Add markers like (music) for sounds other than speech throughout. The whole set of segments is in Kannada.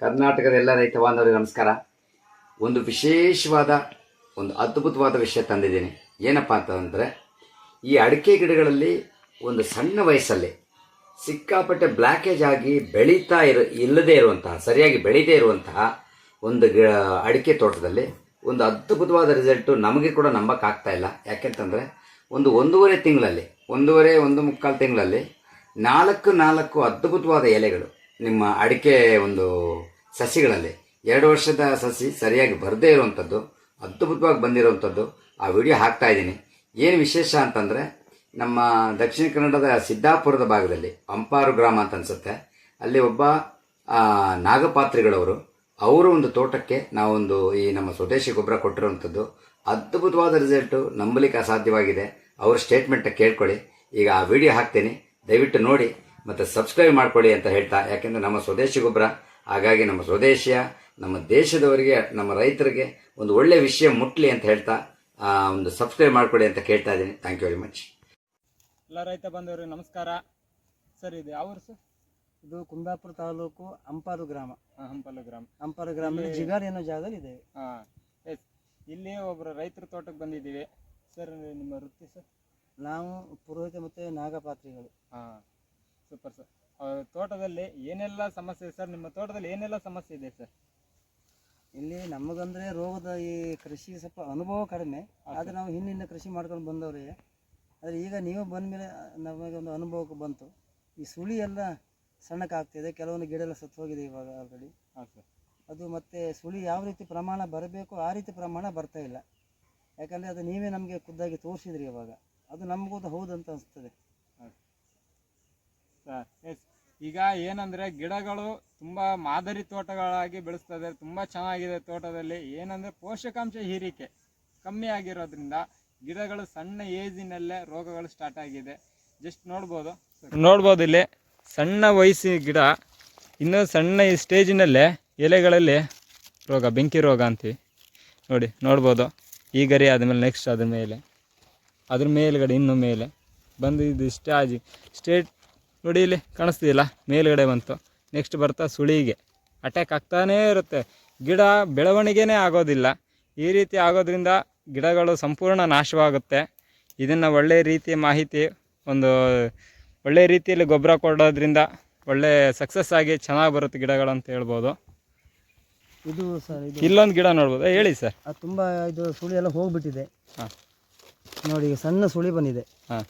ಕರ್ನಾಟಕದ ಎಲ್ಲ ರೈತ ಬಾಂಧವರಿಗೆ ನಮಸ್ಕಾರ. ಒಂದು ವಿಶೇಷವಾದ, ಒಂದು ಅದ್ಭುತವಾದ ವಿಷಯ ತಂದಿದ್ದೀನಿ. ಏನಪ್ಪ ಅಂತಂದರೆ, ಈ ಅಡಿಕೆ ಗಿಡಗಳಲ್ಲಿ ಒಂದು ಸಣ್ಣ ವಯಸ್ಸಲ್ಲಿ ಸಿಕ್ಕಾಪಟ್ಟೆ ಬ್ಲ್ಯಾಕೇಜ್ ಆಗಿ ಬೆಳೀತಾ ಇರೋ, ಇಲ್ಲದೇ ಇರುವಂತಹ, ಸರಿಯಾಗಿ ಬೆಳೀದೇ ಇರುವಂತಹ ಒಂದು ಗಿ, ಅಡಿಕೆ ತೋಟದಲ್ಲಿ ಒಂದು ಅದ್ಭುತವಾದ ರಿಸಲ್ಟು ನಮಗೆ ಕೂಡ ನಂಬಕ್ಕಾಗ್ತಾ ಇಲ್ಲ. ಯಾಕೆಂತಂದರೆ, ಒಂದು ಒಂದೂವರೆ ತಿಂಗಳಲ್ಲಿ, ಒಂದೂವರೆ, ಒಂದು ಮುಕ್ಕಾಲು ತಿಂಗಳಲ್ಲಿ ನಾಲ್ಕು ನಾಲ್ಕು ಅದ್ಭುತವಾದ ಎಲೆಗಳು ನಿಮ್ಮ ಅಡಿಕೆ ಒಂದು ಸಸಿಗಳಲ್ಲಿ ಎರಡು ವರ್ಷದ ಸಸಿ ಸರಿಯಾಗಿ ಬರದೇ ಇರುವಂಥದ್ದು ಅದ್ಭುತವಾಗಿ ಬಂದಿರುವಂಥದ್ದು ಆ ವಿಡಿಯೋ ಹಾಕ್ತಾ ಇದ್ದೀನಿ. ಏನು ವಿಶೇಷ ಅಂತಂದರೆ, ನಮ್ಮ ದಕ್ಷಿಣ ಕನ್ನಡದ ಸಿದ್ದಾಪುರದ ಭಾಗದಲ್ಲಿ ಅಂಪಾರು ಗ್ರಾಮ ಅಂತ ಅನಿಸುತ್ತೆ. ಅಲ್ಲಿ ಒಬ್ಬ ನಾಗಪಾತ್ರಿಗಳವರು, ಅವರು ಒಂದು ತೋಟಕ್ಕೆ ನಾವೊಂದು ಈ ನಮ್ಮ ಸ್ವದೇಶಿ ಗೊಬ್ಬರ ಕೊಟ್ಟಿರುವಂಥದ್ದು ಅದ್ಭುತವಾದ ರಿಸಲ್ಟು ನಂಬಲಿಕ್ಕೆ ಅಸಾಧ್ಯವಾಗಿದೆ. ಅವ್ರ ಸ್ಟೇಟ್ಮೆಂಟ್ ಕೇಳ್ಕೊಳ್ಳಿ. ಈಗ ಆ ವಿಡಿಯೋ ಹಾಕ್ತೀನಿ. ದಯವಿಟ್ಟು ನೋಡಿ. ಮತ್ತು ಸಬ್ಸ್ಕ್ರೈಬ್ ಮಾಡ್ಕೊಳ್ಳಿ ಅಂತ ಹೇಳ್ತಾ ಯಾಕೆಂದರೆ ನಮ್ಮ ಸ್ವದೇಶಿ ಗೊಬ್ಬರ ಹಾಗಾಗಿ ನಮ್ಮ ಸ್ವದೇಶಿಯ ನಮ್ಮ ದೇಶದವರಿಗೆ ನಮ್ಮ ರೈತರಿಗೆ ಒಂದು ಒಳ್ಳೆ ವಿಷಯ ಮುಟ್ಲಿ ಅಂತ ಹೇಳ್ತಾ ಆ, ಒಂದು ಸಬ್ಸ್ಕ್ರೈಬ್ ಮಾಡ್ಕೊಳ್ಳಿ ಅಂತ ಕೇಳ್ತಾ ಇದ್ದೀನಿ. ಥ್ಯಾಂಕ್ ಯು ವೆರಿ ಮಚ್ ಎಲ್ಲ ರೈತ ಬಂದವರಿಗೆ ನಮಸ್ಕಾರ. ಸರ್ ಇದು ಯಾವ ಊರು ಸರ್? ಇದು ಕುಂದಾಪುರ ತಾಲೂಕು ಅಂಪಾರು ಗ್ರಾಮ. ಹಂಪಾಲು ಗ್ರಾಮ. ಅಂಪಾರು ಗ್ರಾಮದಲ್ಲಿ ಜಿಗಾರ್ ಅನ್ನೋ ಜಾಗದಲ್ಲಿ ಇದೆ. ಹಾಂ ಎಸ್. ಇಲ್ಲಿ ಒಬ್ಬರು ರೈತರ ತೋಟಕ್ಕೆ ಬಂದಿದ್ದೀವಿ. ಸರ್ ನಿಮ್ಮ ವೃತ್ತಿ ಸರ್? ನಾವು ಪುರೋಹಿತ ಮತ್ತು ನಾಗಪಾತ್ರಿಗಳು. ಹಾಂ. ಸೂಪರ್ ಸರ್ ತೋಟದಲ್ಲಿ ಏನೆಲ್ಲ ಸಮಸ್ಯೆ ಇದೆ ಸರ್ ನಿಮ್ಮ ತೋಟದಲ್ಲಿ ಏನೆಲ್ಲ ಸಮಸ್ಯೆ ಇದೆ ಸರ್ ಇಲ್ಲಿ ನಮಗಂದ್ರೆ ರೋಗದ ಈ ಕೃಷಿ ಸ್ವಲ್ಪ ಅನುಭವ ಕಡಿಮೆ. ಆದ್ರೆ ನಾವು ಹಿಂದಿನಿಂದ ಕೃಷಿ ಮಾಡ್ಕೊಂಡು ಬಂದವ್ರಿಗೆ ಆದರೆ ಈಗ ನೀವು ಬಂದ ಮೇಲೆ ನಮಗೆ ಒಂದು ಅನುಭವಕ್ಕೆ ಬಂತು. ಈ ಸುಳಿ ಎಲ್ಲ ಸಣ್ಣಕಾಗ್ತಿದೆ ಕೆಲವೊಂದು ಗಿಡ ಎಲ್ಲ ಸತ್ತು ಹೋಗಿದೆ ಇವಾಗ ಆಲ್ರೆಡಿ ಹಾಂ ಸರ್ ಅದು ಮತ್ತೆ ಸುಳಿ ಯಾವ ರೀತಿ ಪ್ರಮಾಣ ಬರಬೇಕು ಆ ರೀತಿ ಪ್ರಮಾಣ ಬರ್ತಾ ಇಲ್ಲ. ಯಾಕಂದರೆ ಅದು ನೀವೇ ನಮಗೆ ಖುದ್ದಾಗಿ ತೋರಿಸಿದ್ರಿ ಇವಾಗ. ಅದು ನಮಗೂ ಹೌದಂತ ಅನಿಸ್ತದೆ. ಎಸ್ ಈಗ ಏನಂದ್ರೆ ಗಿಡಗಳು ತುಂಬಾ ಮಾದರಿ ತೋಟಗಳಾಗಿ ಬೆಳೆಸ್ತದೆ ತುಂಬ ಚೆನ್ನಾಗಿದೆ ತೋಟದಲ್ಲಿ. ಏನಂದ್ರೆ ಪೋಷಕಾಂಶ ಹೀರಿಕೆ ಕಮ್ಮಿ ಆಗಿರೋದ್ರಿಂದ ಗಿಡಗಳು ಸಣ್ಣ ಏಜಿನಲ್ಲೇ ರೋಗಗಳು ಸ್ಟಾರ್ಟ್ ಆಗಿದೆ. ಜಸ್ಟ್ ನೋಡ್ಬೋದು. ನೋಡ್ಬೋದು ಇಲ್ಲಿ. ಸಣ್ಣ ವಯಸ್ಸಿನ ಗಿಡ, ಇನ್ನೂ ಸಣ್ಣ ಈ ಸ್ಟೇಜಿನಲ್ಲೇ ಎಲೆಗಳಲ್ಲಿ ರೋಗ, ಬೆಂಕಿ ರೋಗ ಅಂತೀವಿ. ನೋಡಿ, ನೋಡ್ಬೋದು. ಈ ಗರಿ ಆದಮೇಲೆ ನೆಕ್ಸ್ಟ್ ಅದ್ರ ಮೇಲೆ. ಅದ್ರ ಮೇಲ್ಗಡೆ, ಇನ್ನು ಮೇಲೆ. ಬಂದು ಇದು ಸ್ಟಾಜಿ ಸ್ಟೇಟ್ ನೋಡಿ ಇಲ್ಲಿ ಕಾಣಿಸ್ತಿಲ್ಲ ಮೇಲ್ಗಡೆ ಬಂತು. ನೆಕ್ಸ್ಟ್ ಬರ್ತಾ ಸುಳಿಗೆ. ಅಟ್ಯಾಕ್ ಆಗ್ತಾನೇ ಇರುತ್ತೆ. ಗಿಡ ಬೆಳವಣಿಗೆನೇ ಆಗೋದಿಲ್ಲ. ಈ ರೀತಿ ಆಗೋದ್ರಿಂದ ಗಿಡಗಳು ಸಂಪೂರ್ಣ ನಾಶವಾಗುತ್ತೆ. ಇದನ್ನು ಒಳ್ಳೆಯ ರೀತಿಯ ಮಾಹಿತಿ ಒಂದು ಒಳ್ಳೆಯ ರೀತಿಯಲ್ಲಿ ಗೊಬ್ಬರ ಕೊಡೋದ್ರಿಂದ ಒಳ್ಳೆ ಸಕ್ಸಸ್ ಆಗಿ ಚೆನ್ನಾಗಿ ಬರುತ್ತೆ ಗಿಡಗಳು ಅಂತ ಹೇಳ್ಬೋದು. ಇದು ಸರ್ ಇದು ಇಲ್ಲೊಂದು ಗಿಡ ನೋಡ್ಬೋದು. ಹೇಳಿ ಸರ್. ಅದು ತುಂಬ ಇದು ಸುಳಿ ಎಲ್ಲ ಹೋಗ್ಬಿಟ್ಟಿದೆ. ಹಾಂ. ನೋಡಿ ಸಣ್ಣ ಸುಳಿ ಬಂದಿದೆ. ಹಾಂ.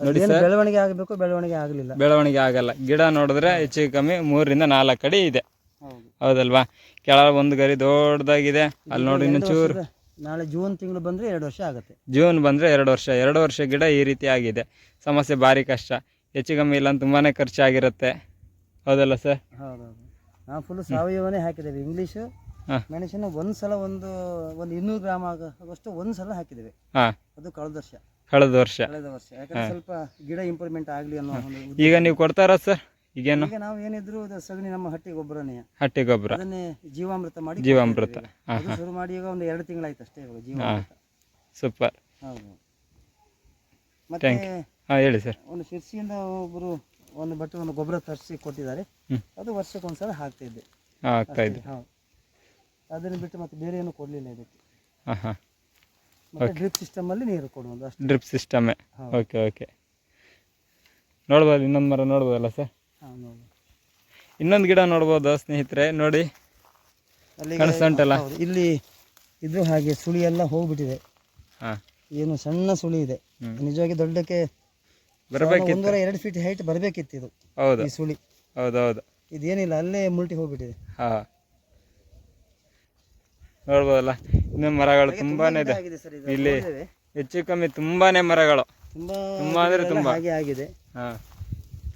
ಅದು ಸರ್. ಬೆಳವಣಿಗೆ ಆಗಬೇಕು ಬೆಳವಣಿಗೆ ಆಗಲಿಲ್ಲ. ಬೆಳವಣಿಗೆ ಆಗಲ್ಲ. ಗಿಡ ನೋಡಿದ್ರೆ ಹೆಚ್ಚು ಕಮ್ಮಿ ಮೂರರಿಂದ ನಾಲ್ಕು ಅಡಿ ಇದೆ. ಹೌದು. ಹೌದಲ್ವಾ? ಕೆಳಗೆ ಒಂದು ಗರಿ ದೊಡ್ಡದಾಗಿದೆ. ಅಲ್ಲಿ ನೋಡಿ ಇನ್ನು ಚೂರು ನಾಳೆ ಜೂನ್ ತಿಂಗಳು ಬಂದರೆ ಎರಡು ವರ್ಷ ಆಗುತ್ತೆ. ಜೂನ್ ಬಂದರೆ ಎರಡು ವರ್ಷ. ಎರಡು ವರ್ಷ ಗಿಡ ಈ ರೀತಿ ಆಗಿದೆ. ಸಮಸ್ಯೆ ಭಾರಿ ಕಷ್ಟ. ಹೆಚ್ಚು ಕಮ್ಮಿ ಇಲ್ಲ ತುಂಬಾ ಖರ್ಚಾಗಿರುತ್ತೆ. ಹೌದಲ್ಲ ಸರ್? ಹೌದೌದು. ನಾವು ಫುಲ್ ಸಾವಯವನೇ ಹಾಕಿದ್ದೇವೆ. ಇಂಗ್ಲೀಷು. ಮೆಣಸಿನ ಒಂದು ಸಲ ಒಂದು ಒಂದು ಇನ್ನೂರು ಗ್ರಾಮ್ ಆಗುವಷ್ಟು ಒಂದು ಸಲ ಹಾಕಿದ್ದೇವೆ. ಹಾಂ. ಅದು ಕಳೆದ ವರ್ಷ. ಕಳೆದ ವರ್ಷ. ಕಳೆದ ವರ್ಷ. ಯಾಕಂದ್ರೆ ಸ್ವಲ್ಪ ಗಿಡ ಇಂಪ್ರೂವ್ಮೆಂಟ್ ಆಗಲಿ ಅನ್ನೋ ಒಂದು ಉದ್ದೇಶ. ಈಗ ನೀವು ಕೊಡ್ತಾರ ಸರ್? ಈಗೇನು? ಈಗ ನಾವು ಏನಿದ್ರು ಅದು ಸಗಣಿ ನಮ್ಮ ಹಟ್ಟಿ ಗೊಬ್ಬರನೇ. ಹಟ್ಟಿ ಗೊಬ್ಬರ. ಅದನ್ನೇ ಜೀವಾಮೃತ ಮಾಡಿ ಜೀವಾಮೃತ. ಅದು ಶುರು ಮಾಡಿ ಈಗ ಒಂದು ಎರಡು ತಿಂಗಳಾಯ್ತು ಅಷ್ಟೇ ಇವಾಗ ಜೀವಾಮೃತ. ಸೂಪರ್. ಹೌದು. ಮತ್ತೆ ಹಾಂ ಹೇಳಿ ಸರ್. ಒಂದು ಶಿರ್ಸಿಯಿಂದ ಒಬ್ಬರು ಒಂದು ಬಟ್ಟೆ ಒಂದು ಗೊಬ್ಬರ ತರಿಸಿ ಕೊಟ್ಟಿದ್ದಾರೆ. ಹ್ಮ್. ಅದು ವರ್ಷಕ್ಕೊಂದ್ಸಲ ಹಾಕ್ತಾ ಇದ್ದೆ. ಆಗ್ತಾ ಇದೆ ಹೌದು. ಅದನ್ನು ಬಿಟ್ಟು ಮತ್ತೆ ಬೇರೆ ಏನು ಕೊಡಲಿಲ್ಲ ಇದಕ್ಕೆ. ಹಾಂ ಹಾಂ ಡ್ರಿಪ್ ಸಿಸ್ಟಮ್ ಅಲ್ಲಿ ನೀರು ಕೊಡುವುದು ಅಷ್ಟೇ. ಡ್ರಿಪ್ ಸಿಸ್ಟಮೇ. ಓಕೆ ಓಕೆ ನೋಡ್ಬೋದು ಇನ್ನೊಂದು ಮರ ನೋಡ್ಬೋದಲ್ಲ ಸರ್. ಇನ್ನೊಂದು ಗಿಡ ನೋಡ್ಬೋದು ಸ್ನೇಹಿತರೆ ನೋಡಿ. ಅಲ್ಲಿಗೆ ಕಾಣಿಸ್ತಾ ಉಂಟಲ್ಲ ಹೌದು, ಇಲ್ಲಿ ಇದು ಹಾಗೆ ಸುಳಿ ಎಲ್ಲ ಹೋಗ್ಬಿಟ್ಟಿದೆ. ಹಾಂ. ಏನು ಸಣ್ಣ ಸುಳಿ ಇದೆ. ನಿಜವಾಗಿ ದೊಡ್ಡಕ್ಕೆ ಒಂದೂವರೆ ಎರಡು ಫೀಟ್ ಹೈಟ್ ಬರಬೇಕಿತ್ತು ಇದು ಹೌದು. ಈ ಸುಳಿ. ಹೌದೌದು. ಹೌದು ಇದೇನಿಲ್ಲ ಅಲ್ಲೇ ಮುಲ್ಟಿ ಹೋಗ್ಬಿಟ್ಟಿದೆ. ಹಾಂ. ನೋಡ್ಬೋದಲ್ಲ? ಮರಗಳು ತುಂಬಾನೇ ಇದೆ. ಇಲ್ಲಿ. ಹೆಚ್ಚು ಕಮ್ಮಿ ತುಂಬಾನೇ ಮರಗಳು. ತುಂಬಾ ಅಂದ್ರೆ ತುಂಬಾ. ಆಗಿದೆ. ಹಾ.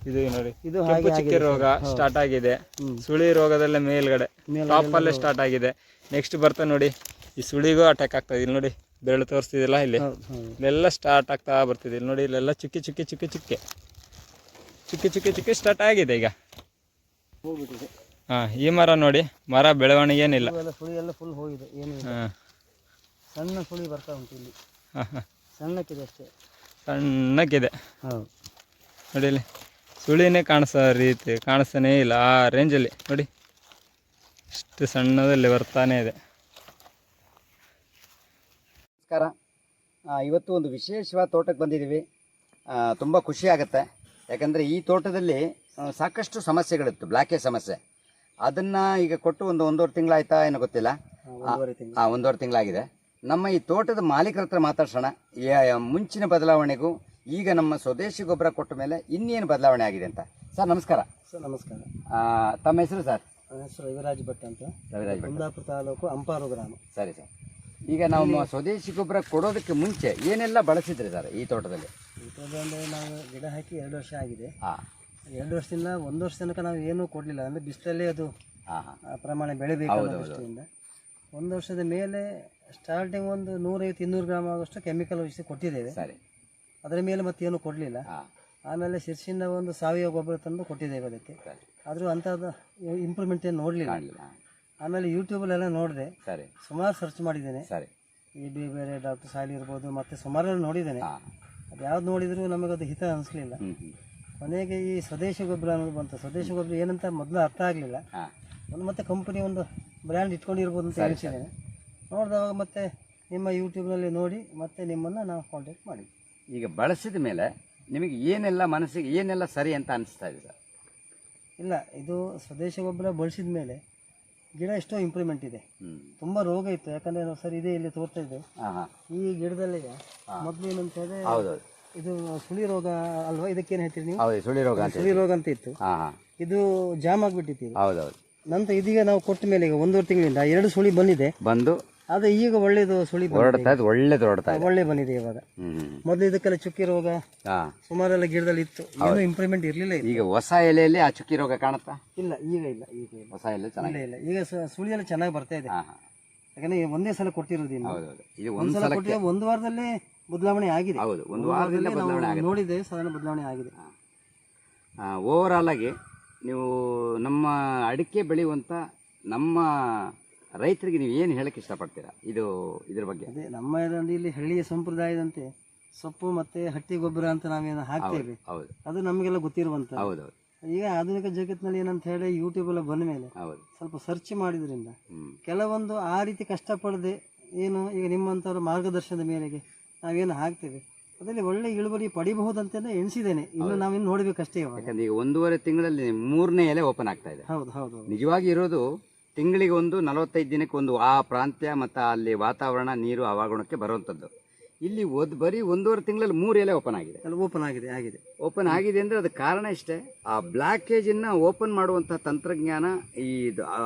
ಇದು ನೋಡಿ ಇದು ಕೆಂಪು ಚಿಕ್ಕಿ ರೋಗ ಸ್ಟಾರ್ಟ್ ಆಗಿದೆ. ಸುಳಿ ರೋಗದಲ್ಲೇ ಮೇಲ್ಗಡೆ ಟಾಪ್ ಅಲ್ಲೇ ಸ್ಟಾರ್ಟ್ ಆಗಿದೆ. ನೆಕ್ಸ್ಟ್ ಬರ್ತಾ ನೋಡಿ ಈ ಸುಳಿಗೂ ಅಟ್ಯಾಕ್ ಆಗ್ತದೆ ಇಲ್ಲಿ ನೋಡಿ ಬೆರಳು ತೋರಿಸ್ತಿದಿಲ್ಲ ಇಲ್ಲಿ? ಇಲ್ಲೆಲ್ಲ ಸ್ಟಾರ್ಟ್ ಆಗ್ತಾ ಬರ್ತಿದೆ. ಇಲ್ಲಿ ನೋಡಿ ಇಲ್ಲೆಲ್ಲ ಚುಕ್ಕಿ ಚಿಕ್ಕಿ ಚಿಕ್ಕಿ ಚಿಕ್ಕಿ. ಚುಕ್ಕಿ ಚಿಕ್ಕಿ ಚಿಕ್ಕಿ ಸ್ಟಾರ್ಟ್ ಆಗಿದೆ ಈಗ. ಹಾಂ ಈ ಮರ ನೋಡಿ ಮರ ಬೆಳವಣಿಗೆ ಏನಿಲ್ಲ ಇವೆಲ್ಲ ಸುಳಿ ಎಲ್ಲ ಫುಲ್ ಹೋಗಿದೆ. ಏನು ಇಲ್ಲ. ಹಾ. ಸಣ್ಣ ಸುಳಿ ಬರ್ತಾ ಉಂಟು ಇಲ್ಲಿ. ಹಾ ಹಾ. ಸಣ್ಣಕ್ಕಿದೆ ಅಷ್ಟೇ. ಸಣ್ಣಕ್ಕಿದೆ. ಹೌದು. ನೋಡಿ ಇಲ್ಲಿ ಸುಳಿನೇ ಕಾಣಿಸೋ ರೀತಿ ಕಾಣಿಸ್ತಾನೇ ಇಲ್ಲ ಆ ರೇಂಜಲ್ಲಿ. ನೋಡಿ ಇಷ್ಟು ಸಣ್ಣದಲ್ಲಿ ಬರ್ತಾನೆ ಇದೆ. ನಮಸ್ಕಾರ. ಆ, ಇವತ್ತು ಒಂದು ವಿಶೇಷವಾದ ತೋಟಕ್ಕೆ ಬಂದಿದ್ದೀವಿ. ತುಂಬ ಖುಷಿ ಆಗುತ್ತೆ. ಯಾಕಂದರೆ ಈ ತೋಟದಲ್ಲಿ ಸಾಕಷ್ಟು ಸಮಸ್ಯೆಗಳಿತ್ತು ಬ್ಲ್ಯಾಕೆ ಸಮಸ್ಯೆ. ಅದನ್ನು ಈಗ ಕೊಟ್ಟು ಒಂದು ಒಂದೂವರೆ ತಿಂಗಳಾಯ್ತಾ ಏನೋ ಗೊತ್ತಿಲ್ಲ? ಒಂದೂವರೆ ತಿಂಗಳು. ಆ, ಒಂದೂವರೆ ತಿಂಗಳಾಗಿದೆ. ನಮ್ಮ ಈ ತೋಟದ ಮಾಲೀಕರ ಹತ್ರ ಮಾತಾಡ್ಸೋಣ. ಮುಂಚಿನ ಬದಲಾವಣೆಗೂ ಈಗ ನಮ್ಮ ಸ್ವದೇಶಿ ಗೊಬ್ಬರ ಕೊಟ್ಟ ಮೇಲೆ ಇನ್ನೇನು ಬದಲಾವಣೆ ಆಗಿದೆ ಅಂತ. ಸರ್ ನಮಸ್ಕಾರ. ಸರ್ ನಮಸ್ಕಾರ. ತಮ್ಮ ಹೆಸರು ಸರ್? ಹೆಸರು ರವಿರಾಜ್ ಭಟ್ ಅಂತ. ರವಿರಾಜ್ ಭಟ್. ಕುಂದಾಪುರ ತಾಲೂಕು ಅಂಪಾರು ಗ್ರಾಮ. ಸರಿ ಸರ್. ಈಗ ನಾವು ಸ್ವದೇಶಿ ಗೊಬ್ಬರ ಕೊಡೋದಕ್ಕೆ ಮುಂಚೆ ಏನೆಲ್ಲ ಬಳಸಿದ್ರಿ ಸರ್ ಈ ತೋಟದಲ್ಲಿ? ಈ ಅಂದರೆ ನಾವು ಗಿಡ ಹಾಕಿ ಎರಡು ವರ್ಷ ಆಗಿದೆ. ಹಾಂ. ಎರಡು ವರ್ಷದಿಂದ ಒಂದು ವರ್ಷ ತನಕ ನಾವು ಏನೂ ಕೊಡಲಿಲ್ಲ. ಅಂದರೆ ಬಿಸಿಲಲ್ಲೇ ಅದು ಪ್ರಮಾಣ ಬೆಳಿಬೇಕು ಅನ್ನೋ ದೃಷ್ಟಿಯಿಂದ. ಒಂದು ವರ್ಷದ ಮೇಲೆ ಸ್ಟಾರ್ಟಿಂಗ್ ಒಂದು ನೂರೈವತ್ತು ಇನ್ನೂರು ಗ್ರಾಮ್ ಆಗುವಷ್ಟು ಕೆಮಿಕಲ್ ಔಷಧಿ ಕೊಟ್ಟಿದ್ದೇವೆ. ಸರಿ. ಅದರ ಮೇಲೆ ಮತ್ತೇನು ಕೊಡಲಿಲ್ಲ. ಹಾಂ. ಆಮೇಲೆ ಶಿರ್ಸಿಂದ ಒಂದು ಸಾವಯವ ಗೊಬ್ಬರ ತಂದು ಕೊಟ್ಟಿದ್ದೇವೆ ಅದಕ್ಕೆ. ಸರಿ. ಆದರೂ ಅಂಥದ್ದು ಇಂಪ್ರೂವ್ಮೆಂಟ್ ಏನು ನೋಡಲಿಲ್ಲ. ಕಾಣಲಿಲ್ಲ ಆಮೇಲೆ ಯೂಟ್ಯೂಬಲ್ಲೆಲ್ಲ ನೋಡಿದೆ. ಸರಿ. ಸುಮಾರು ಸರ್ಚ್ ಮಾಡಿದ್ದೇನೆ. ಸರಿ. ಈ ಬಿ ಬೇರೆ ಡಾಕ್ಟರ್ ಸಾಲಿ ಇರ್ಬೋದು ಮತ್ತು ಸುಮಾರು ನೋಡಿದ್ದೇನೆ. ಹಾಂ. ಅದು ಯಾವ್ದು ನೋಡಿದರೂ ಅದು ಹಿತ ಅನಿಸ್ಲಿಲ್ಲ. ಹ್ಞೂ ಹ್ಞೂ ಕೊನೆಗೆ ಈ ಸ್ವದೇಶಿ ಗೊಬ್ಬರ ಅನ್ನೋದು ಬಂತು. ಸ್ವದೇಶಿ ಗೊಬ್ಬರ ಏನಂತ ಮೊದಲು ಅರ್ಥ ಆಗಲಿಲ್ಲ. ಹಾಂ. ಒಂದು ಮತ್ತೆ ಕಂಪನಿ ಒಂದು ಬ್ರ್ಯಾಂಡ್ ಇಟ್ಕೊಂಡಿರ್ಬೋದು ಅಂತ ಹೇಳ್ತಿದ್ದೇನೆ. ನೋಡಿದವಾಗ ಮತ್ತೆ ನಿಮ್ಮ ಯೂಟ್ಯೂಬ್ನಲ್ಲಿ ನೋಡಿ ಮತ್ತೆ ನಿಮ್ಮನ್ನು ನಾವು ಕಾಂಟ್ಯಾಕ್ಟ್ ಮಾಡಿ. ಈಗ ಬಳಸಿದ ಮೇಲೆ ನಿಮಗೆ ಏನೆಲ್ಲ ಮನಸ್ಸಿಗೆ ಏನೆಲ್ಲ ಸರಿ ಅಂತ ಅನಿಸ್ತಾ ಇದೆ? ಸರ್ ಇಲ್ಲ ಇದು ಸ್ವದೇಶಿ ಗೊಬ್ಬರ ಬಳಸಿದ ಮೇಲೆ ಗಿಡ ಎಷ್ಟೋ ಇಂಪ್ರೂವ್ಮೆಂಟ್ ಇದೆ. ತುಂಬ ರೋಗ ಇತ್ತು ಯಾಕಂದರೆ ನಾವು ಸರ್ ಇದೇ ಇಲ್ಲಿ ತೋರ್ತಾ ಇದ್ದೆ ಈ ಗಿಡದಲ್ಲಿ ಮೊದಲು ಏನಂತ ಹೇಳಿದ್ರೆ ಹೌದೌದು. ಇದು ಸುಳಿ ರೋಗ ಅಲ್ವಾ? ಇದಕ್ಕೇನು ಹೇಳ್ತೀರಿ ನೀವು? ಸುಳಿ ರೋಗ ಸುಳಿ ರೋಗ ಅಂತ ಇತ್ತು. ಇದು ಜಾಮ್ ಆಗಿಬಿಟ್ಟಿತ್ತು ಹೌದೌದು. ನಂತರ ಇದೀಗ ನಾವು ಕೊಟ್ಟ ಮೇಲೆ ಈಗ ಒಂದೂವರೆ ತಿಂಗಳಿಂದ ಎರಡು ಸುಳಿ ಬಂದಿದೆ. ಬಂದು ಆದರೆ ಈಗ ಒಳ್ಳೇದು ಸುಳಿ ಬಂದಿದೆ. ಹೊರಡ್ತಾ ಒಳ್ಳೆ ಒಳ್ಳೇದು ಹೊರಡ್ತಾ ಇದೆ. ಒಳ್ಳೆ ಬಂದಿದೆ ಇವಾಗ. ಹ್ಞೂ ಮೊದಲು ಇದಕ್ಕೆಲ್ಲ ಚುಕ್ಕಿ ರೋಗ ಹಾಂ. ಸುಮಾರೆಲ್ಲ ಗಿಡದಲ್ಲಿ ಇತ್ತು. ಏನೂ ಇಂಪ್ರೂವ್ಮೆಂಟ್ ಇರಲಿಲ್ಲ ಈಗ. ಹೊಸ ಎಲೆಯಲ್ಲಿ ಆ ಚುಕ್ಕಿ ರೋಗ ಕಾಣುತ್ತಾ? ಇಲ್ಲ ಈಗ ಇಲ್ಲ ಈಗ ಇಲ್ಲ. ಹೊಸ ಎಲೆ ಚೆನ್ನಾಗಿ ಇಲ್ಲ ಇಲ್ಲ. ಈಗ ಸುಳಿ ಎಲ್ಲ ಚೆನ್ನಾಗಿ ಬರ್ತಾ ಇದೆ. ಹಾಂ ಹಾಂ. ಯಾಕಂದ್ರೆ ಒಂದೇ ಸಲ ಕೊಟ್ಟಿರೋದು ಇನ್ನು. ಹೌದು ಇದು ಒಂದು ಒಂದ್ಸಲ ಕೊಟ್ಟಿರೋ ಒಂದು ವಾರದಲ್ಲಿ ಬದಲಾವಣೆ ಆಗಿದೆ. ಹೌದು ಒಂದು ವಾರದಲ್ಲಿ ನಾವು ಬದಲಾವಣೆ ಆಗುತ್ತೆ ನೋಡಿದೆ ಸಾಧಾರಣ ಬದಲಾವಣೆ ಆಗಿದೆ. ಓವರಾಲ್ ಆಗಿ ನೀವು ನಮ್ಮ ಅಡಿಕೆ ಬೆಳೆಯುವಂಥ ನಮ್ಮ ರೈತರಿಗೆ ನೀವು ಏನು ಹೇಳಕ್ಕೆ ಇಷ್ಟಪಡ್ತೀರಾ? ಇದು ಇದ್ರ ಬಗ್ಗೆ. ಅದೇ ನಮ್ಮ ಇಲ್ಲಿ ಹಳ್ಳಿಯ ಸಂಪ್ರದಾಯದಂತೆ ಸೊಪ್ಪು ಮತ್ತೆ ಹಟ್ಟಿ ಗೊಬ್ಬರ ಅಂತ ನಾವೇನು ಹಾಕ್ತೇವೆ. ಹೌದು ಅದು ನಮಗೆಲ್ಲ ಗೊತ್ತಿರುವಂತ ಹೌದೌದು ಈಗ ಆಧುನಿಕ ಜಗತ್ತಿನಲ್ಲಿ ಏನಂತ ಹೇಳಿ ಯೂಟ್ಯೂಬ್ ಎಲ್ಲ ಬಂದ ಮೇಲೆ ಹೌದು. ಸ್ವಲ್ಪ ಸರ್ಚ್ ಮಾಡಿದ್ರಿಂದ ಕೆಲವೊಂದು ಆ ರೀತಿ ಕಷ್ಟಪಡದೆ ಏನು ಈಗ ನಿಮ್ಮಂಥವ್ರ ಮಾರ್ಗದರ್ಶನದ ಮೇರೆಗೆ ನಾವೇನು ಹಾಕ್ತೇವೆ. ಅದರಲ್ಲಿ ಒಳ್ಳೆ ಇಳುವರಿ ಪಡಿಬಹುದಂತ ಎಣಿಸಿದ್ದೇನೆ. ಇನ್ನು ನಾವಿನ್ನು ನೋಡಬೇಕಷ್ಟೇ ಯಾಕಂದ್ರೆ ಈಗ ಒಂದೂವರೆ ತಿಂಗಳಲ್ಲಿ ಮೂರನೇ ಎಲೆ ಓಪನ್ ಆಗ್ತಾ ಇದೆ. ಹೌದು ಹೌದು ಹೌದು. ನಿಜವಾಗಿ ಇರೋದು ತಿಂಗಳಿಗೆ ಒಂದು ನಲವತ್ತೈದು ದಿನಕ್ಕೆ ಒಂದು ಆ ಪ್ರಾಂತ್ಯ ಮತ್ತು ಅಲ್ಲಿ ವಾತಾವರಣ ನೀರು ಹವಾಗುಣಕ್ಕೆ ಬರುವಂಥದ್ದು ಇಲ್ಲಿ ಒದ್ ಬರೀ ಒಂದೂವರೆ ತಿಂಗಳಲ್ಲಿ ಮೂರು ಎಲೆ ಓಪನ್ ಆಗಿದೆ. ಅಲ್ಲಿ ಓಪನ್ ಆಗಿದೆ ಆಗಿದೆ. ಓಪನ್ ಆಗಿದೆ ಅಂದರೆ ಅದಕ್ಕೆ ಕಾರಣ ಇಷ್ಟೇ. ಆ ಬ್ಲ್ಯಾಕೇಜನ್ನು ಓಪನ್ ಮಾಡುವಂಥ ತಂತ್ರಜ್ಞಾನ ಈ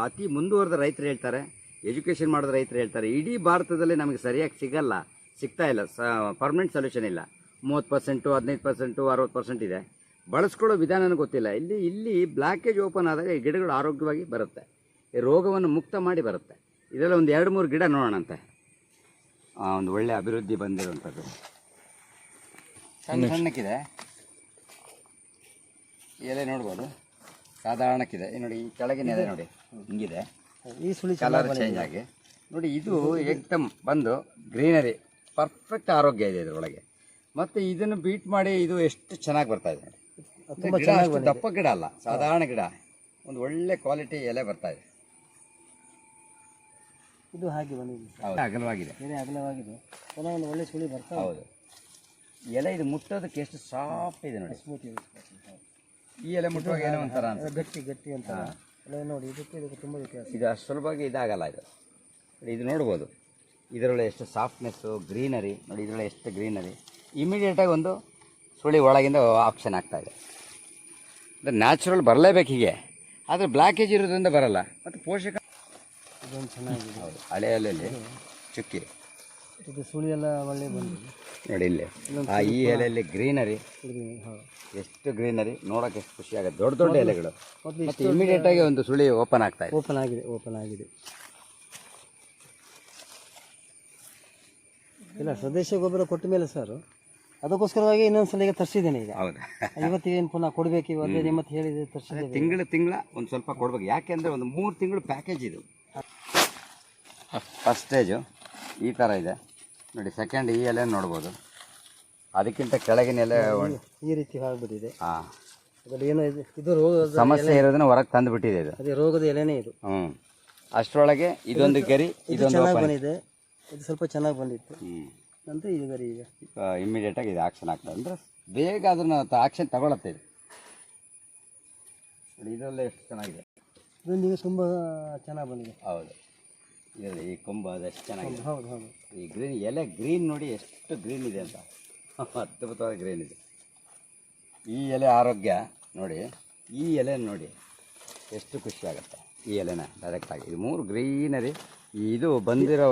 ಅತಿ ಮುಂದುವರೆದ ರೈತರು ಹೇಳ್ತಾರೆ ಎಜುಕೇಷನ್ ಮಾಡಿದ ರೈತರು ಹೇಳ್ತಾರೆ. ಇಡೀ ಭಾರತದಲ್ಲಿ ನಮಗೆ ಸರಿಯಾಗಿ ಸಿಗಲ್ಲ ಸಿಗ್ತಾ ಇಲ್ಲ ಸ ಪರ್ಮನೆಂಟ್ ಸೊಲ್ಯೂಷನ್ ಇಲ್ಲ. ಮೂವತ್ತು ಪರ್ಸೆಂಟು ಹದಿನೈದು ಪರ್ಸೆಂಟು ಅರವತ್ತು ಪರ್ಸೆಂಟ್ ಇದೆ. ಬಳಸ್ಕೊಳ್ಳೋ ವಿಧಾನನೂ ಗೊತ್ತಿಲ್ಲ. ಇಲ್ಲಿ ಇಲ್ಲಿ ಬ್ಲ್ಯಾಕೇಜ್ ಓಪನ್ ಆದಾಗ ಗಿಡಗಳು ಆರೋಗ್ಯವಾಗಿ ಬರುತ್ತೆ. ರೋಗವನ್ನು ಮುಕ್ತ ಮಾಡಿ ಬರುತ್ತೆ. ಇದರಲ್ಲಿ ಒಂದು ಎರಡು ಮೂರು ಗಿಡ ನೋಡೋಣಂತೆ. ಆ, ಒಂದು ಒಳ್ಳೆ ಅಭಿವೃದ್ಧಿ ಬಂದಿರುವಂಥದ್ದು. ಸಣ್ಣ ಸಣ್ಣಕ್ಕಿದೆ. ಎಲೆ ನೋಡ್ಬೋದು. ಸಾಧಾರಣಕ್ಕಿದೆ. ಈ ನೋಡಿ ಈ ಕೆಳಗಿನ ಎಲೆ ನೋಡಿ. ಹಿಂಗಿದೆ. ಈ ಸುಳಿ ಕಲರ್ ಚೇಂಜ್ ಆಗಿ. ನೋಡಿ ಇದು ಏಕ್ದಮ್ ಬಂದು ಗ್ರೀನರಿ ಪರ್ಫೆಕ್ಟ್ ಆರೋಗ್ಯ ಇದೆ ಇದರೊಳಗೆ. ಮತ್ತು ಇದನ್ನು ಬೀಟ್ ಮಾಡಿ ಇದು ಎಷ್ಟು ಚೆನ್ನಾಗಿ ಬರ್ತಾ ಇದೆ. ತುಂಬ ಚೆನ್ನಾಗಿ ದಪ್ಪ ಗಿಡ ಅಲ್ಲ ಸಾಧಾರಣ ಗಿಡ. ಒಂದು ಒಳ್ಳೆ ಕ್ವಾಲಿಟಿ ಎಲೆ ಬರ್ತಾ ಇದೆ. ಇದು ಹಾಗೆ ಬಂದಿದೆ. ಹೌದು. ಅಗಲವಾಗಿದೆ. ಬೇರೆ ಅಗಲವಾಗಿದೆ. ಪುನಃ ಒಂದು ಒಳ್ಳೆ ಸುಳಿ ಬರ್ತಾ ಹೌದು. ಎಲೆ ಇದು ಮುಟ್ಟೋದಕ್ಕೆ ಎಷ್ಟು ಸಾಫ್ಟ್ ಇದೆ ನೋಡಿ. ಸ್ಮೂತ್ ಇದೆ ಈ ಎಲೆ ಮುಟ್ಟುವಾಗ ಏನೋ ಒಂಥರ. ಗಟ್ಟಿ ಗಟ್ಟಿ ಅಂತ ಎಲ್ಲ ನೋಡಿ ಇದಕ್ಕೆ ಇದಕ್ಕೆ ತುಂಬ ವ್ಯತ್ಯಾಸ. ಇದು ಅಷ್ಟು ಸುಲಭವಾಗಿ ಇದಾಗಲ್ಲ ಇದು. ನೋಡಿ, ಇದು ನೋಡ್ಬೋದು. ಇದರೊಳಗೆ ಎಷ್ಟು ಸಾಫ್ಟ್ನೆಸ್ಸು ಗ್ರೀನರಿ ನೋಡಿ ಇದರೊಳಗೆ ಎಷ್ಟು ಗ್ರೀನರಿ ಇಮಿಡಿಯೇಟಾಗಿ ಒಂದು ಸುಳಿ ಒಳಗಿಂದ ಆಪ್ಷನ್ ಆಗ್ತಾ ಇದೆ. ಅಂದರೆ ನ್ಯಾಚುರಲ್ ಬರಲೇಬೇಕು ಹೀಗೆ. ಆದರೆ ಬ್ಲ್ಯಾಕೇಜ್ ಇರೋದ್ರಿಂದ ಬರಲ್ಲ. ಮತ್ತು ಪೋಷಕ ಇದೊಂದು ಚೆನ್ನಾಗಿದೆ. ಹೌದು ಹಳೆ ಎಲೆಯಲ್ಲಿ ಚುಕ್ಕಿ. ಇದು ಸುಳಿ ಎಲ್ಲ ಒಳ್ಳೆ ಬಂದಿದೆ. ನೋಡಿ ಇಲ್ಲಿ. ಆ ಈ ಎಲೆಯಲ್ಲಿ ಗ್ರೀನರಿ. ಹೌದು. ಎಷ್ಟು ಗ್ರೀನರಿ ನೋಡೋಕೆ ಎಷ್ಟು ಖುಷಿ ಆಗುತ್ತೆ ದೊಡ್ಡ ದೊಡ್ಡ ಎಲೆಗಳು. ಇಮಿಡಿಯೇಟ್ ಮತ್ತು ಇಮಿಡಿಯೇಟಾಗಿ ಒಂದು ಸುಳಿ ಓಪನ್ ಆಗ್ತಾ ಇದೆ. ಓಪನ್ ಆಗಿದೆ ಓಪನ್ ಆಗಿದೆ. ಇಲ್ಲ ಸ್ವದೇಶ ಗೊಬ್ಬರ ಕೊಟ್ಟ ಮೇಲೆ ಸರ್ ಅದಕ್ಕೋಸ್ಕರವಾಗಿ ಇನ್ನೊಂದ್ಸಲ ಈಗ ತರಿಸಿದ್ದೇನೆ ಈಗ. ಇವತ್ತಿಗೆ ಏನು ಪುನಃ ಕೊಡಬೇಕು ಇವತ್ತೇ ನಿಮ್ಮ ಹೇಳಿದೆ ತರಿಸಿದ್ದೇನೆ ತಿಂಗಳು ತಿಂಗಳ ಒಂದು ಸ್ವಲ್ಪ ಕೊಡ್ಬೇಕು. ಯಾಕೆಂದರೆ ಒಂದು ಮೂರು ತಿಂಗಳು ಪ್ಯಾಕೇಜ್ ಇದು. ಫಸ್ಟ್ ಸ್ಟೇಜು ಈ ಥರ ಇದೆ. ನೋಡಿ ಸೆಕೆಂಡ್ ಈ ಎಲೆ ನೋಡ್ಬೋದು. ಅದಕ್ಕಿಂತ ಕೆಳಗಿನ ಎಲೆ ಈ ರೀತಿ ಆಗ್ಬಿಟ್ಟಿದೆ. ಹಾಂ. ಏನೋ ಇದೆ ಇದು ರೋಗ ಸಮಸ್ಯೆ ಇರೋದನ್ನ ಹೊರಗೆ ತಂದು ಬಿಟ್ಟಿದೆ ಇದು. ಅದೇ ರೋಗದ ಎಲೆನೇ ಇದು. ಹ್ಞೂ ಅಷ್ಟರೊಳಗೆ ಇದೊಂದು ಗರಿ ಇದು ಇದೊಂದು ಚೆನ್ನಾಗಿ ಬಂದಿದೆ. ಇದು ಸ್ವಲ್ಪ ಚೆನ್ನಾಗಿ ಬಂದಿತ್ತು. ಹ್ಞೂ ನಂತರ ಇದು ಗರಿ ಈಗ. ಇಮ್ಮಿಡಿಯೇಟಾಗಿ ಇದು ಆಕ್ಷನ್ ಆಗ್ತದೆ. ಅಂದರೆ ಬೇಗ ಅದನ್ನು ಆಕ್ಷನ್ ತಗೊಳತ್ತೆ ಇದು. ನೋಡಿ ಇದರಲ್ಲೇ ಎಷ್ಟು ಚೆನ್ನಾಗಿದೆ. ಇದೊಂದು ಈಗ ತುಂಬ ಚೆನ್ನಾಗಿ ಬಂದಿದೆ. ಹೌದು. ಇದರಲ್ಲಿ ಈ ಕೊಂಬ ಅದೆಷ್ಟು ಚೆನ್ನಾಗಿದೆ. ಹೌದು ಹೌದು ಈ ಗ್ರೀನ್ ಎಲೆ ಗ್ರೀನ್ ನೋಡಿ ಎಷ್ಟು ಗ್ರೀನ್ ಇದೆ ಅಂತ. ಅದ್ಭುತವಾದ ಗ್ರೀನ್ ಇದೆ. ಈ ಎಲೆ ಆರೋಗ್ಯ ನೋಡಿ ಈ ಎಲೆ ನೋಡಿ ಎಷ್ಟು ಖುಷಿಯಾಗುತ್ತೆ ಈ ಎಲೆನ ಡೈರೆಕ್ಟಾಗಿ ಇದು ಮೂರು ಗ್ರೀನರಿ ಇದು ಬಂದಿರೋ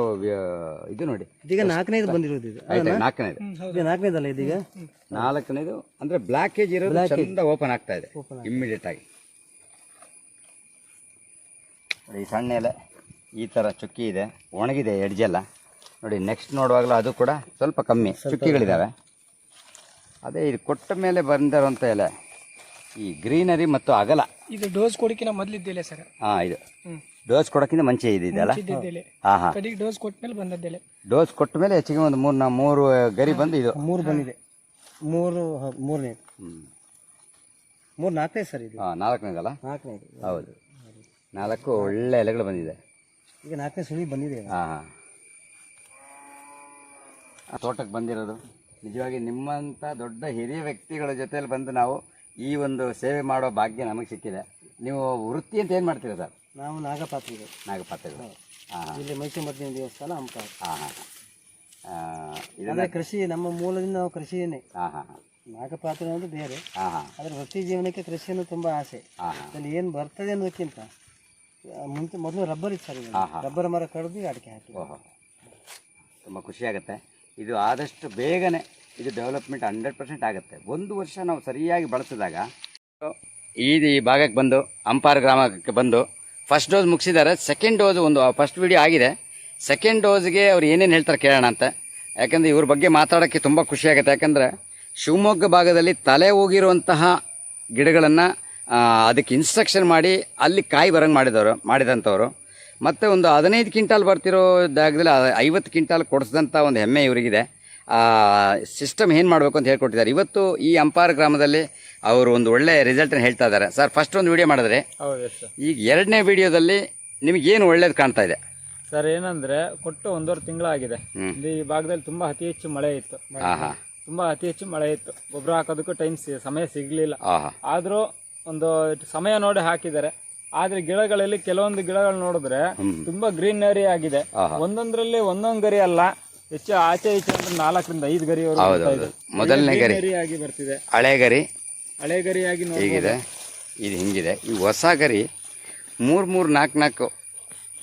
ಇದು ನೋಡಿ. ಇದೀಗ ನಾಲ್ಕನೇದು ಬಂದಿರೋದು ಇದು. ನಾಲ್ಕನೇದು. ಇದು ನಾಲ್ಕನೇದಲ್ಲ ಇದೀಗ? ನಾಲ್ಕನೇದು ಅಂದರೆ ಬ್ಲ್ಯಾಕೇಜ್ ಇರೋದು ಚಂದ ಓಪನ್ ಆಗ್ತಾ ಇದೆ. ಇಮ್ಮಿಡಿಯೇಟ್ ಆಗಿ. ಈ ಸಣ್ಣ ಎಲೆ ಈ ಥರ ಚುಕ್ಕಿ ಇದೆ ಒಣಗಿದೆ ಎಡ್ಜೆಲ್ಲ. ನೋಡಿ ನೆಕ್ಸ್ಟ್ ನೋಡುವಾಗಲೂ ಅದು ಕೂಡ ಸ್ವಲ್ಪ ಕಮ್ಮಿ ಚುಕ್ಕಿಗಳಿದ್ದಾವೆ ಅದೇ ಇದು ಕೊಟ್ಟ ಮೇಲೆ ಬಂದಿರೋಂಥ ಎಲೆ ಈ ಗ್ರೀನರಿ ಮತ್ತು ಅಗಲ. ಇದು ಡೋಸ್ ಕೊಡಕಿನ ಮೊದಲಿದ್ದೆಲೆ ಸರ್. ಹಾಂ ಇದು. ಡೋಸ್ ಕೊಡೋಕ್ಕಿಂತ ಮುಂಚೆ ಇದೆಯಲ್ಲ? ಹಾಂ ಹಾಂ. ಡೋಸ್ ಡೋಸ್ ಕೊಟ್ಮೇಲೆ ಬಂದದ್ದೆಲೆ ಡೋಸ್ ಕೊಟ್ಟ ಮೇಲೆ ಹೆಚ್ಚಿಗೆ ಒಂದು ಮೂರು ನಾ ಮೂರು ಗರಿ ಬಂದು ಇದು. ಮೂರು ಬಂದಿದೆ. ಮೂರು ಮೂರನೇ. ಹ್ಞೂ ಮೂರು ನಾಲ್ಕನೇ ಸರ್ ಇದು. ಹಾಂ ನಾಲ್ಕನೇದಲ್ಲ? ನಾಲ್ಕನೇ ಹೌದು. ನಾಲ್ಕು ಒಳ್ಳೆ ಎಲೆಗಳು ಬಂದಿದೆ. ಈಗ ನಾಲ್ಕನೇ ಸುಳಿ ಬಂದಿದೆ. ಹಾಂ ಹಾಂ. ತೋಟಕ್ಕೆ ಬಂದಿರೋದು. ನಿಜವಾಗಿ ನಿಮ್ಮಂಥ ದೊಡ್ಡ ಹಿರಿಯ ವ್ಯಕ್ತಿಗಳ ಜೊತೆಯಲ್ಲಿ ಬಂದು ನಾವು ಈ ಒಂದು ಸೇವೆ ಮಾಡೋ ಭಾಗ್ಯ ನಮಗೆ ಸಿಕ್ಕಿದೆ. ನೀವು ವೃತ್ತಿ ಅಂತ ಏನು ಮಾಡ್ತೀರಾ ಸರ್? ನಾವು ನಾಗಪಾತ್ರಿಗಳು. ನಾಗಪಾತ್ರೆಗಳು. ಹಾಂ ಹಾಂ. ಇಲ್ಲಿ ಮೈಸೂರು ಮದ್ದಿನ ದೇವಸ್ಥಾನ ಹಂಪ ಹಾಂ ಹಾಂ ಅಂದರೆ ಕೃಷಿ ನಮ್ಮ ಮೂಲದಿಂದ ನಾವು ಕೃಷಿಯನ್ನೇ. ಹಾಂ ಹಾಂ ಹಾಂ. ನಾಗಪಾತ್ರ ಅನ್ನೋದು ಬೇರೆ. ಆದರೆ ವೃತ್ತಿ ಜೀವನಕ್ಕೆ ಕೃಷಿಯನ್ನು ತುಂಬ ಆಸೆ. ಅಲ್ಲಿ ಏನು ಬರ್ತದೆ ಅನ್ನೋದಕ್ಕಿಂತ ಮುಂಚೆ ಮೊದಲು ರಬ್ಬರ್ ಇತ್ತು ಸರ್ ಈಗ ಹಾ, ಹಾ. ರಬ್ಬರ್ ಮರ ಕಡಿದು ಅಡಿಕೆ ಹಾಕಿ ಓಹೋ. ತುಂಬ ಖುಷಿಯಾಗುತ್ತೆ ಇದು ಆದಷ್ಟು ಬೇಗನೆ ಇದು ಡೆವಲಪ್ಮೆಂಟ್ ಹಂಡ್ರೆಡ್ ಪರ್ಸೆಂಟ್ ಆಗುತ್ತೆ. ಒಂದು ವರ್ಷ ನಾವು ಸರಿಯಾಗಿ ಬಳಸಿದಾಗ ಈ ಈ ಭಾಗಕ್ಕೆ ಬಂದು ಅಂಪಾರ್ ಗ್ರಾಮಕ್ಕೆ ಬಂದು ಫಸ್ಟ್ ಡೋಸ್ ಮುಗಿಸಿದ್ದಾರೆ. ಸೆಕೆಂಡ್ ಡೋಸ್ ಒಂದು ಫಸ್ಟ್ ವಿಡಿಯೋ ಆಗಿದೆ. ಸೆಕೆಂಡ್ ಡೋಸ್ಗೆ ಅವ್ರು ಏನೇನು ಹೇಳ್ತಾರೆ ಕೇಳೋಣ ಅಂತ. ಯಾಕಂದರೆ ಇವ್ರ ಬಗ್ಗೆ ಮಾತಾಡೋಕ್ಕೆ ತುಂಬ ಖುಷಿಯಾಗುತ್ತೆ ಯಾಕಂದರೆ ಶಿವಮೊಗ್ಗ ಭಾಗದಲ್ಲಿ ತಲೆ ಹೋಗಿರುವಂತಹ ಗಿಡಗಳನ್ನು ಅದಕ್ಕೆ ಇನ್ಸ್ಟ್ರಕ್ಷನ್ ಮಾಡಿ ಅಲ್ಲಿ ಕಾಯಿ ಬರಂಗೆ ಮಾಡಿದವರು ಮಾಡಿದಂಥವ್ರು. ಮತ್ತು ಒಂದು ಹದಿನೈದು ಕ್ವಿಂಟಾಲ್ ಬರ್ತಿರೋ ಜಾಗದಲ್ಲಿ ಐವತ್ತು ಕ್ವಿಂಟಾಲ್ ಕೊಡಿಸಿದಂಥ ಒಂದು ಹೆಮ್ಮೆ ಇವರಿಗಿದೆ. ಸಿಸ್ಟಮ್ ಏನು ಮಾಡಬೇಕು ಅಂತ ಹೇಳ್ಕೊಟ್ಟಿದ್ದಾರೆ. ಇವತ್ತು ಈ ಅಂಪಾರ್ ಗ್ರಾಮದಲ್ಲಿ ಅವರು ಒಂದು ಒಳ್ಳೆ ರಿಸಲ್ಟನ್ನು ಹೇಳ್ತಾ ಇದ್ದಾರೆ. ಸರ್ ಫಸ್ಟ್ ಒಂದು ವಿಡಿಯೋ ಮಾಡಿದ್ರೆ ಈಗ ಎರಡನೇ ವಿಡಿಯೋದಲ್ಲಿ ನಿಮಗೇನು ಒಳ್ಳೇದು ಕಾಣ್ತಾ ಇದೆ? ಸರ್ ಏನಂದ್ರೆ ಕೊಟ್ಟು ಒಂದೂವರೆ ತಿಂಗಳಾಗಿದೆ. ಈ ಭಾಗದಲ್ಲಿ ತುಂಬಾ ಅತಿ ಹೆಚ್ಚು ಮಳೆ ಇತ್ತು. ತುಂಬಾ ಅತಿ ಹೆಚ್ಚು ಮಳೆ ಇತ್ತು. ಗೊಬ್ಬರ ಹಾಕೋದಕ್ಕೂ ಟೈಮ್ ಸಮಯ ಸಿಗ್ಲಿಲ್ಲ. ಆದ್ರೂ ಒಂದು ಸಮಯ ನೋಡಿ ಹಾಕಿದ್ದಾರೆ. ಆದ್ರೆ ಗಿಡಗಳಲ್ಲಿ ಕೆಲವೊಂದು ಗಿಡಗಳು ನೋಡಿದ್ರೆ ತುಂಬಾ ಗ್ರೀನರಿ ಆಗಿದೆ. ಒಂದೊಂದ್ರಲ್ಲಿ ಒಂದೊಂದ್ ಗರಿ ಅಲ್ಲ ಹೆಚ್ಚು ಆಚೆ ಈಚೆ ಅಂದ್ರೆ ನಾಲ್ಕರಿಂದ ಐದು ಗರಿ. ಮೊದಲನೇ ಗರಿ. ಆಗಿ ಬರ್ತಿದೆ. ಹಳೆ ಗರಿ. ಹಳೆ ಗರಿಯಾಗಿ ಹೀಗಿದೆ. ಇದು ಹಿಂಗಿದೆ. ಈ ಹೊಸ ಗರಿ ಮೂರು ಮೂರು ನಾಲ್ಕು ನಾಲ್ಕು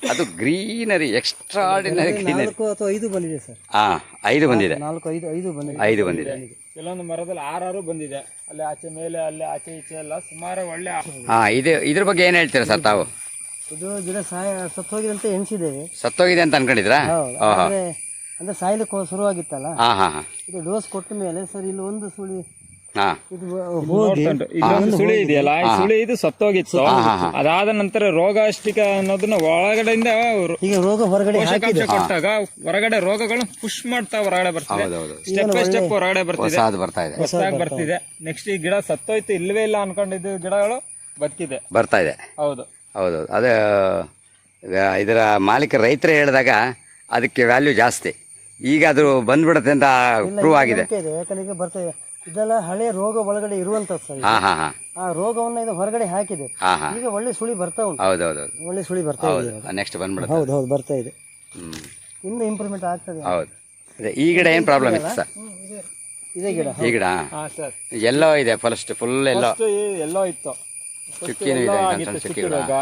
ಅದು ಗ್ರೀನರಿ ಎಕ್ಸ್ಟ್ರಾಡಿನರಿ ಗ್ರೀನರಿ. ನಾಲ್ಕು ಅಥವಾ ಐದು ಬಂದಿದೆ ಸರ್. ಹಾ ಐದು ಬಂದಿದೆ. ನಾಲ್ಕು ಐದು ಐದು ಬಂದಿದೆ. ಐದು ಬಂದಿದೆ. ಕೆಲವೊಂದು ಮರದಲ್ಲಿ ಆರಾರು ಬಂದಿದೆ. ಅಲ್ಲಿ ಆಚೆ ಮೇಲೆ ಅಲ್ಲಿ ಆಚೆ ಈಚೆ ಎಲ್ಲ ಸುಮಾರು ಒಳ್ಳೆ ಹಾ ಇದು ಇದ್ರ ಬಗ್ಗೆ ಏನು ಹೇಳ್ತೀರಾ ಸರ್ ತಾವು? ಇದು ಗಿಡ ಸಾಯ ಸತ್ತೋಗಿದೆ ಅಂತ ಎಣಿಸಿದ್ದೇವೆ. ಸತ್ತೋಗಿದೆ ಅಂತ ಅನ್ಕೊಂಡಿದ್ರಾ? ಹೌದು. ಅಂದ್ರೆ ಸಾಯ್ಲಿಕ್ಕೆ ಶುರುವಾಗಿತ್ತಲ್ಲ? ಹಾಂ ಹಾಂ ಹಾಂ. ಇದು ಡೋಸ್ ಕೊಟ್ಟ ಮೇಲೆ ಸರ್ ಇಲ್ಲಿ ಒಂದು ಸುಳಿ ಇದು ಹೋಗಿ ಇದೊಂದು ಸುಳಿ ಇದೆಯಲ್ಲ ಈ ಸುಳಿ ಇದು ಸತ್ತೋಗಿತ್ತು. ಅದಾದ ನಂತರ ರೋಗಾಷ್ಟಿಕ ಅನ್ನೋದನ್ನ ಒಳಗಡೆಯಿಂದ ಅವ್ರು ಈಗ ರೋಗ ಹೊರಗಡೆ ಪೋಷಕಾಂಶ ಕೊಟ್ಟಾಗ ಹೊರಗಡೆ ರೋಗಗಳು ಪುಷ್ ಮಾಡ್ತಾ ಹೊರಗಡೆ ಬರ್ತಿದೆ. ಸ್ಟೆಪ್ ಬೈ ಸ್ಟೆಪ್ ಹೊರಗಡೆ ಬರ್ತಿದೆ. ಅದು ಬರ್ತಾ ಇದೆ. ಹೊಸದಾಗಿ ಬರ್ತಿದೆ. ನೆಕ್ಸ್ಟ್ ಈ ಗಿಡ ಸತ್ತೋಯ್ತು ಇಲ್ಲವೇ ಇಲ್ಲ ಅನ್ಕೊಂಡಿದ್ದು ಗಿಡಗಳು ಬರ್ತಿದೆ. ಬರ್ತಾ ಇದೆ. ಹೌದು. ಹೌದೌದು. ಅದೇ ಇದರ ಮಾಲೀಕ ರೈತರೇ ಹೇಳಿದಾಗ ಅದಕ್ಕೆ ವ್ಯಾಲ್ಯೂ ಜಾಸ್ತಿ. ಈಗ ಅದು ಬಂದ್ಬಿಡುತ್ತೆ ಅಂತ ಪ್ರೂವ್ ಆಗಿದೆ. ಯಾಕಂದ್ರೆ ಈಗ ಬರ್ತದೆ ಇದೆಲ್ಲ ಹಳೆ ರೋಗ ಒಳಗಡೆ ಇರುವಂತದ್ದು ಸರ್ ಇದು. ಹಾಂ ಹಾಂ ಹಾಂ. ಆ ರೋಗವನ್ನ ಇದು ಹೊರಗಡೆ ಹಾಕಿದೆ. ಹಾಂ ಹಾಂ. ಈಗ ಒಳ್ಳೆ ಸುಳಿ ಬರ್ತಾ ಉಂಟು. ಹೌದೌದು ಒಳ್ಳೆ ಸುಳಿ ಬರ್ತಾ ಇದೆ. ನೆಕ್ಸ್ಟ್ ಬಂದ್ಬಿಡುತ್ತೆ. ಹೌದು ಹೌದು ಬರ್ತಾ ಇದೆ. ಇನ್ನು ಇಂಪ್ರೂವ್ಮೆಂಟ್ ಆಗ್ತದೆ. ಹೌದು. ಅದೇ ಈ ಗಿಡ ಏನು ಪ್ರಾಬ್ಲಮ್ ಇತ್ತು ಸರ್? ಇದೇ. ಗಿಡ ಈ ಗಿಡ? ಸರ್. ಎಲ್ಲೋ ಇದೆ first full yellow. First yellow ಇತ್ತು. First ಚುಕ್ಕಿನೂ ಇದೆ, ಆಗಿತ್ತು ಸಣ್ಣ ಚುಕ್ಕಿ ಚುಕ್ಕಿಗಳು. ರೋಗ.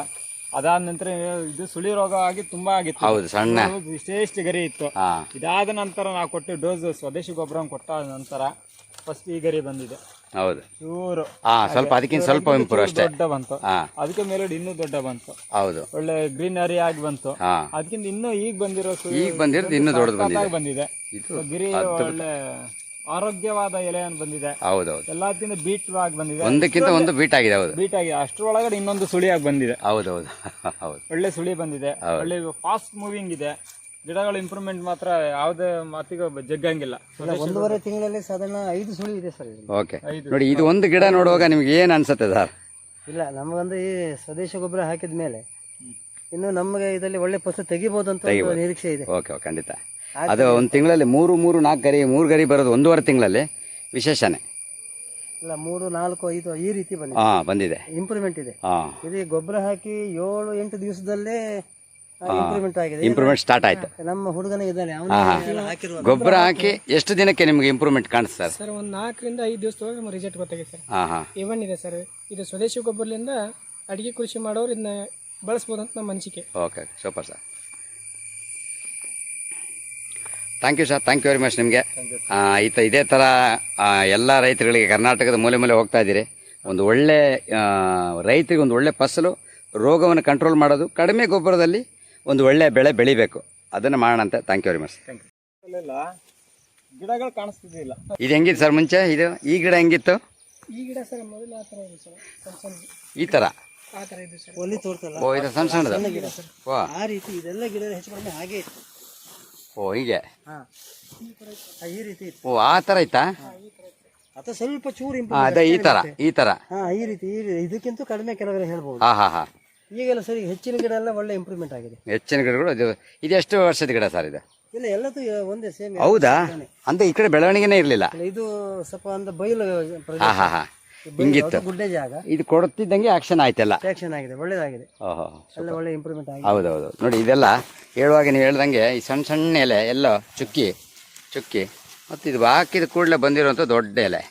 ಅದಾದ ನಂತರ ಇದು ಸುಳಿ ರೋಗ ಆಗಿ ತುಂಬಾ ಆಗಿತ್ತು. ಹೌದು ಸಣ್ಣ. ಇಷ್ಟೇ ಇಷ್ಟು ಗರಿ ಇತ್ತು. ಹಾಂ. ಇದಾದ ನಂತರ ನಾವು ಕೊಟ್ಟು ಡೋಸ್ ಸ್ವದೇಶಿ ಗೊಬ್ಬರ ಕೊಟ್ಟ ನಂತರ ಫಸ್ಟ್ ಈ ಗರಿ ಬಂದಿದೆ. ಹೌದು. ಚೂರು ಹಾ ಸ್ವಲ್ಪ ಅದಕ್ಕಿಂತ ಸ್ವಲ್ಪ ಇಂಪ್ರೂವ್ ಅಷ್ಟೇ. ದೊಡ್ಡ ಬಂತು. ಹಾಂ ಅದಕ್ಕೆ ಮೇಲೆ ಇನ್ನೂ ದೊಡ್ಡ ಬಂತು. ಹೌದು. ಒಳ್ಳೆ ಗ್ರೀನರಿ ಆಗಿ ಬಂತು. ಹಾಂ. ಅದಕ್ಕಿಂತ ಇನ್ನೂ ಈಗ ಬಂದಿರೋ ಸು- ಈಗ ಬಂದಿರೋದು ಇನ್ನೂ ದೊಡ್ಡದು ಬಂದಿದೆ. ಸಖತ್ತಾಗಿ ಬಂದಿದೆ. ಇದು ಗಿರಿ ಒಳ್ಳೆ ಆರೋಗ್ಯವಾದ ಎಲೆಯನ್ನು ಬಂದಿದೆ. ಹೌದೌದು. ಎಲ್ಲದಕ್ಕಿಂತ ಬೀಟ್ ಆಗಿ ಬಂದಿದೆ. ಒಂದಕ್ಕಿಂತ ಒಂದು ಬೀಟ್ ಆಗಿದೆ ಹೌದು. ಬೀಟ್ ಆಗಿ. ಅಷ್ಟರೊಳಗಡೆ ಇನ್ನೊಂದು ಸುಳಿಯಾಗಿ ಬಂದಿದೆ. ಹೌದೌದು. (laughs) ಹೌದು. ಒಳ್ಳೆ ಸುಳಿ ಬಂದಿದೆ. ಒಳ್ಳೆ ಫಾಸ್ಟ್ ಮೂವಿಂಗ್ ಇದೆ. ಗಿಡಗಳ ಇಂಪ್ರೂವ್ಮೆಂಟ್ ಮಾತ್ರ ಯಾವುದೇ ಮಾತಿಗೂ ಜಗ್ಗಂಗಿಲ್ಲ. ಒಂದೂವರೆ ತಿಂಗಳಲ್ಲಿ ಸಾಧಾರಣ ಐದು ಸುಳಿ ಇದೆ ಸರ್ ಓಕೆ ನೋಡಿ ಇದು ಒಂದು ಗಿಡ ನೋಡುವಾಗ ನಿಮ್ಗೆ ಏನು ಅನ್ಸುತ್ತೆ ಸರ್? ಇಲ್ಲ ನಮಗೊಂದು ಈ ಸ್ವದೇಶ ಗೊಬ್ಬರ ಹಾಕಿದ ಮೇಲೆ ಇನ್ನು ನಮಗೆ ಇದರಲ್ಲಿ ಒಳ್ಳೆ ಫಸಲು ತೆಗಿಬಹುದು ಅಂತ ಒಂದು ನಿರೀಕ್ಷೆ ಇದೆ. ಓಕೆ ಓಕೆ ಖಂಡಿತ. ಅದು ಒಂದು ತಿಂಗಳಲ್ಲಿ ಮೂರು ಮೂರು ನಾಲ್ಕು ಗರಿ ಮೂರು ಗರಿ ಬರೋದು ಒಂದೂವರೆ ತಿಂಗಳಲ್ಲಿ ವಿಶೇಷನೇ. ಇಲ್ಲ ಮೂರು ನಾಲ್ಕು ಐದು ಈ ರೀತಿ ಬಂದಿದೆ. ಹಾಂ ಬಂದಿದೆ. ಇಂಪ್ರೂವ್ಮೆಂಟ್ ಇದೆ. ಹಾಂ. ಇದು ಗೊಬ್ಬರ ಹಾಕಿ ಏಳು ಎಂಟು ದಿವಸದಲ್ಲೇ ಇಂಪ್ರೂವ್ಮೆಂಟ್ ಆಗಿದೆ. ಇಂಪ್ರೂವ್ಮೆಂಟ್ ಸ್ಟಾರ್ಟ್ ಆಯ್ತು. ನಮ್ಮ ಹುಡುಗನ ಇದ್ದಾನೆ. ಅವನು ಹಾಕಿರುವ ಗೊಬ್ಬರ ಹಾಕಿ ಎಷ್ಟು ದಿನಕ್ಕೆ ನಿಮಗೆ ಇಂಪ್ರೂವ್ಮೆಂಟ್ ಕಾಣಿಸ್ತಾರೆ ಸರ್? ಸರ್ ಒಂದು ನಾಲ್ಕರಿಂದ ಐದು ದಿವಸದೊಳಗೆ ನಮ್ಮ ರಿಸಲ್ಟ್ ಗೊತ್ತಾಗಿದೆ ಸರ್. ಹಾಂ ಹಾಂ ಇವನ್ ಇದೆ ಸರ್. ಇದು ಸ್ವದೇಶಿ ಗೊಬ್ಬರದಿಂದ ಅಡಿಗೆ ಕೃಷಿ ಮಾಡೋರು ಇದನ್ನ ಬಳಸ್ಬೋದು ಅಂತ ನಮ್ಮ ಅನಿಸಿಕೆ. Okay super sir thank you sir thank you very much ನಿಮಗೆ. ಈತ ಇದೇ ಥರ ಆ, ಎಲ್ಲ ರೈತರುಗಳಿಗೆ ಕರ್ನಾಟಕದ ಮೂಲೆ ಮೂಲೆ ಹೋಗ್ತಾ ಇದ್ದೀರಿ. ಒಂದು ಒಳ್ಳೆ ಆ, ರೈತರಿಗೆ ಒಂದು ಒಳ್ಳೆ ಫಸಲು ರೋಗವನ್ನು ಕಂಟ್ರೋಲ್ ಮಾಡೋದು ಕಡಿಮೆ ಗೊಬ್ಬರದಲ್ಲಿ ಒಂದು ಒಳ್ಳೆ ಬೆಳೆ ಬೆಳಿಬೇಕು. ಅದನ್ನು ಮಾಡೋಣ ಅಂತ ಥ್ಯಾಂಕ್ ಯು ವೆರಿ ಮಚ್ ಗಿಡಗಳು ಕಾಣಿಸ್ತಿದ್ದಿಲ್ಲ. ಇದು ಹೆಂಗಿತ್ತು ಸರ್ ಮುಂಚೆ? ಇದು ಈ ಗಿಡ ಹೆಂಗಿತ್ತು? ಈ ಗಿಡ ಸರ್ ಮೊದಲು ಆ ಥರ ಇದೆ ಸರ್. ಸಣ್ಣ ಸಣ್ಣ ಈ ತರ? ಆ ಥರ ಇದೆ ಸರ್. ಒಲಿ ತೋರ್ತಲ್ಲ ಓ ಇದು ಸಣ್ಣ ಸಣ್ಣದು? ಓ ಆ ರೀತಿ ಇದೆಲ್ಲ ಗಿಡ ಹೆಚ್ಚು ಕಡಿಮೆ ಹಾಗೆ ಇತ್ತು. ಓ ಹೀಗೆ? ಹಾ. ಈ ರೀತಿ ಇತ್ತು. ಓ ಆ ಥರ ಇತ್ತಾ? ಅಥವಾ ಸ್ವಲ್ಪ ಚೂರು ಇಂಪ್ರೂವ್ ಅದೇ ಈ ಥರ ಈ ಥರ. ಹಾ ಈ ರೀತಿ ಈ ರೀತಿ. ಇದಕ್ಕಿಂತ ಕಡಿಮೆ ಕೆಲವರು ಹೇಳ್ಬೋದು. ಹಾಂ ಹಾಂ ಹಾಂ. ಈಗೆಲ್ಲ ಸರಿ ಹೆಚ್ಚಿನ ಗಿಡ ಎಲ್ಲ ಒಳ್ಳೆ ಇಂಪ್ರೂವ್ಮೆಂಟ್ ಆಗಿದೆ. ಹೆಚ್ಚಿನ ಗಿಡಗಳು ಇದು ಇದು ಎಷ್ಟು ವರ್ಷದ ಗಿಡ ಸರ್ ಇದು? ಇಲ್ಲ ಎಲ್ಲದೂ ಒಂದೇ ಸೇಮ್ ಹೌದಾ? ಅಂತ ಈ ಕಡೆ ಬೆಳವಣಿಗೆನೇ ಇರಲಿಲ್ಲ. ಇದು ಸ್ವಲ್ಪ ಒಂದು ಬಯಲು ಪ್ರದೇಶ. ಹಾ ಹಾ ಹಾ. ಹಿಂಗಿತ್ತು. ಗುಡ್ಡೆ ಜಾಗ. ಇದು ಕೊಡುತ್ತಿದ್ದಂಗೆ ಆಕ್ಷನ್ ಆಯ್ತಲ್ಲ. ಆಕ್ಷನ್ ಆಗಿದೆ ಒಳ್ಳೇದಾಗಿದೆ. ಓಹೋ ಎಲ್ಲ ಒಳ್ಳೆ ಇಂಪ್ರೂವ್ಮೆಂಟ್ ಆಗಿದೆ. ಹೌದೌದು. ನೋಡಿ ಇದೆಲ್ಲ ಹೇಳುವಾಗ ನೀವು ಹೇಳ್ದಂಗೆ ಈ ಸಣ್ಣ ಸಣ್ಣ ಎಲೆ ಎಲ್ಲ ಚುಕ್ಕಿ ಚುಕ್ಕಿ ಮತ್ತು ಇದು ಹಾಕಿದ ಕೂಡಲೇ ಬಂದಿರುವಂಥ ದೊಡ್ಡ ಎಲೆ.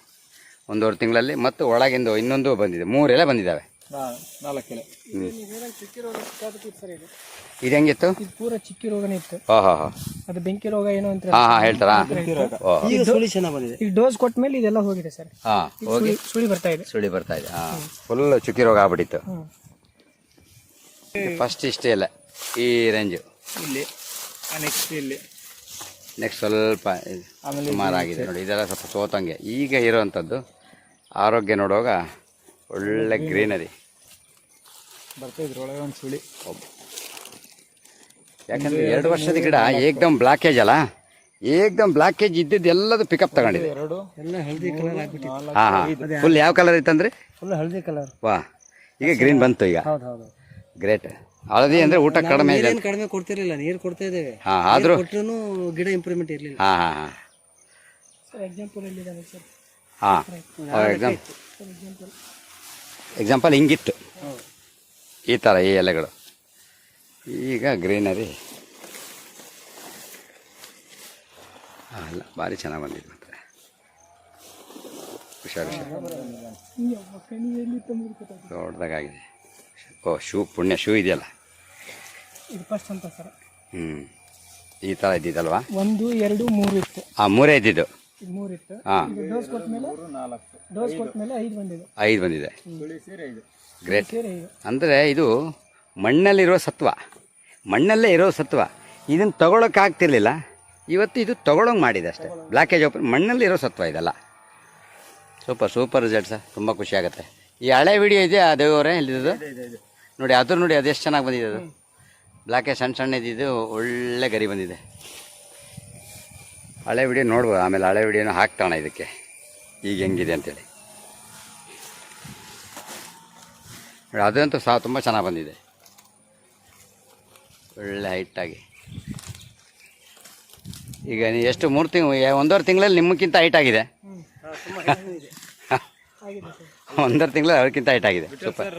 ಒಂದೂವರೆ ತಿಂಗಳಲ್ಲಿ ಮತ್ತು ಒಳಗಿಂದು ಇನ್ನೊಂದು ಬಂದಿದೆ ಮೂರು ಎಲೆ ಬಂದಿದ್ದಾವೆ. ನಾಲ್ಕು ಇದು. ಹೆಂಗಿತ್ತು? ಇದು ಪೂರ ಚಿಕ್ಕಿ ರೋಗನೇ ಇತ್ತು. ಹೋ ಅದು ಬೆಂಕಿ ರೋಗ ಏನೋ ಅಂತ ಹಾಂ ಹಾಂ ಹೇಳ್ತಾರಾ? ಈಗ ಸುಳಿ ಚೆನ್ನಾಗಿ ಬಂದಿದೆ. ಈಗ ಡೋಸ್ ಕೊಟ್ಟ ಮೇಲೆ ಇದೆಲ್ಲ ಹೋಗಿದೆ ಸರ್. ಹಾಂ ಹೋಗಿ ಸುಳಿ- ಸುಳಿ ಬರ್ತಾ ಇದೆ. ಸುಳಿ ಬರ್ತಾ ಇದೆ ಹಾಂ. ಫುಲ್ ಚುಕ್ಕಿ ರೋಗ ಆಗ್ಬಿಟ್ಟಿತ್ತು. ಫಸ್ಟ್ ಇಷ್ಟೇ ಇಲ್ಲ ಈ ರೇಂಜು ಇಲ್ಲಿ ನೆಕ್ಸ್ಟ್ ಇಲ್ಲಿ. ನೆಕ್ಸ್ಟ್ ಸ್ವಲ್ಪ ಸುಮಾರಾಗಿದೆ ನೋಡಿ ಇದೆಲ್ಲ ಸ್ವಲ್ಪ ಸೋತಂಗೆ. ಈಗ ಇರೋವಂಥದ್ದು ಆರೋಗ್ಯ ನೋಡುವಾಗ ಒಳ್ಳೆ ಗ್ರೀನರಿ. ಬರ್ತಾ ಇದ್ರೊಳಗೆ ಒಂದು ಸುಳಿ. ಯಾಕಂದ್ರೆ ಎರಡು ವರ್ಷದ ಗಿಡ ಏಕ್ದಮ್ ಬ್ಲಾಕೇಜ್ ಅಲ್ಲ? ಏಕ್ದಮ್ ಬ್ಲಾಕೇಜ್ ಇದ್ದಿದ್ದು ಎಲ್ಲದು ಪಿಕಪ್ ತಗೊಂಡಿದೆ ಎರಡು. ಎಲ್ಲ ಹಳದಿ ಕಲರ್ ಆಗ್ಬಿಟ್ಟಿದೆ ಹಾಂ ಹಾಂ. ಫುಲ್ ಯಾವ ಕಲರ್ ಇತ್ತಂದ್ರೆ ಫುಲ್ ಹಳದಿ ಕಲರ್ ವಾ ಈಗ ಗ್ರೀನ್ ಬಂತು ಈಗ. ಹೌದು ಹೌದು ಗ್ರೇಟ್ ಹಳದಿ ಅಂದ್ರೆ ಊಟ ಕಡಿಮೆ ಇದೆ ಕಡಿಮೆ ಕೊಡ್ತಿರ್ಲಿಲ್ಲ ನೀರು ಕೊಡ್ತಾ ಇದ್ದೇವೆ. ಹಾಂ ಆದರೂ ಕೊಟ್ಟರು ಗಿಡ ಇಂಪ್ರೂವ್ಮೆಂಟ್ ಇರಲಿಲ್ಲ. ಹಾಂ ಹಾಂ ಹಾಂ. ಸರ್ ಎಕ್ಸಾಂಪಲ್ ಎಲ್ಲಿದ್ದಾನೆ ಸರ್? ಹಾಂ. ಎಕ್ಸಾಮ್ ಎಕ್ಸಾಂಪಲ್ ಹಿಂಗಿತ್ತು ಈ ಥರ ಈ ಎಲೆಗಳು. ಈಗ ಗ್ರೀನರಿ. ಅಲ್ಲ ಭಾರಿ ಚೆನ್ನಾಗಿ ಬಂದಿದೆ ಮಾತ್ರ ಹುಷಾರು ಹುಷಾರು. ದೊಡ್ಡದಾಗಿದೆ ಓ ಶೂ ಪುಣ್ಯ ಶೂ ಇದೆಯಲ್ಲ? ಹ್ಞೂ ಈ ಥರ ಇದ್ದಿದ್ದಲ್ವಾ? ಒಂದು ಎರಡು ಮೂರು ಇತ್ತು. ಆ ಮೂರೇ ಇದ್ದಿದ್ದು. ಹಾಂ. ಇದು ಡೋಸ್ ಕೊಟ್ಟ ಮೇಲೆ ನಾಲ್ಕು. ಡೋಸ್ ಕೊಟ್ಟ ಮೇಲೆ ಐದು ಬಂದಿದೆ. ಐದು ಗ್ರೇಟ್. ಅಂದರೆ ಇದು ಮಣ್ಣಲ್ಲಿರೋ ಸತ್ವ. ಮಣ್ಣಲ್ಲೇ ಇರೋ ಸತ್ವ. ಇದನ್ನು ತಗೊಳಕ್ಕೆ ಆಗ್ತಿರ್ಲಿಲ್ಲ. ಇವತ್ತು ಇದು ತಗೊಳಂಗೆ ಮಾಡಿದೆ ಅಷ್ಟೇ. ಬ್ಲಾಕೇಜ್ ಓಪನ್ ಮಣ್ಣಲ್ಲಿರೋ ಸತ್ವ ಇದೆಲ್ಲ. Super super result sir. ತುಂಬ ಖುಷಿ ಆಗುತ್ತೆ. ಈ ಹಳೆ ವಿಡಿಯೋ ಇದೆ ಆ ದೇವರೇ ಇಲ್ಲಿದ್ದು ನೋಡಿ ಅದು ನೋಡಿ ಅದೆಷ್ಟು ಎಷ್ಟು ಚೆನ್ನಾಗಿ ಬಂದಿದೆ ಅದು. ಬ್ಲಾಕೇಜ್ ಸಣ್ಣ ಸಣ್ಣ ಇದ್ದಿದ್ದು ಒಳ್ಳೆ ಗರಿ ಬಂದಿದೆ. ಹಳೆ ವಿಡಿಯೋ ನೋಡ್ಬೋದು ಆಮೇಲೆ ಹಳೆ ವಿಡಿಯೋನ ಹಾಕ್ತಾಣ ಇದಕ್ಕೆ. ಈಗ ಹೆಂಗಿದೆ ಅಂತೇಳಿ. ಅದಂತೂ ಸಹ ತುಂಬ ಚೆನ್ನಾಗಿ ಬಂದಿದೆ. ಒಳ್ಳೆ ಹೈಟಾಗಿ. ಈಗ ನೀವು ಎಷ್ಟು ಮೂರು ತಿಂಗಳು ಒಂದೂವರೆ ತಿಂಗಳಲ್ಲಿ ನಿಮ್ಮಕ್ಕಿಂತ ಹೈಟ್ ಆಗಿದೆ (laughs) ಒಂದೂವರೆ ತಿಂಗಳಲ್ಲಿ ಅವ್ರಿಗಿಂತ ಹೈಟ್ ಆಗಿದೆ ಸೂಪರ್.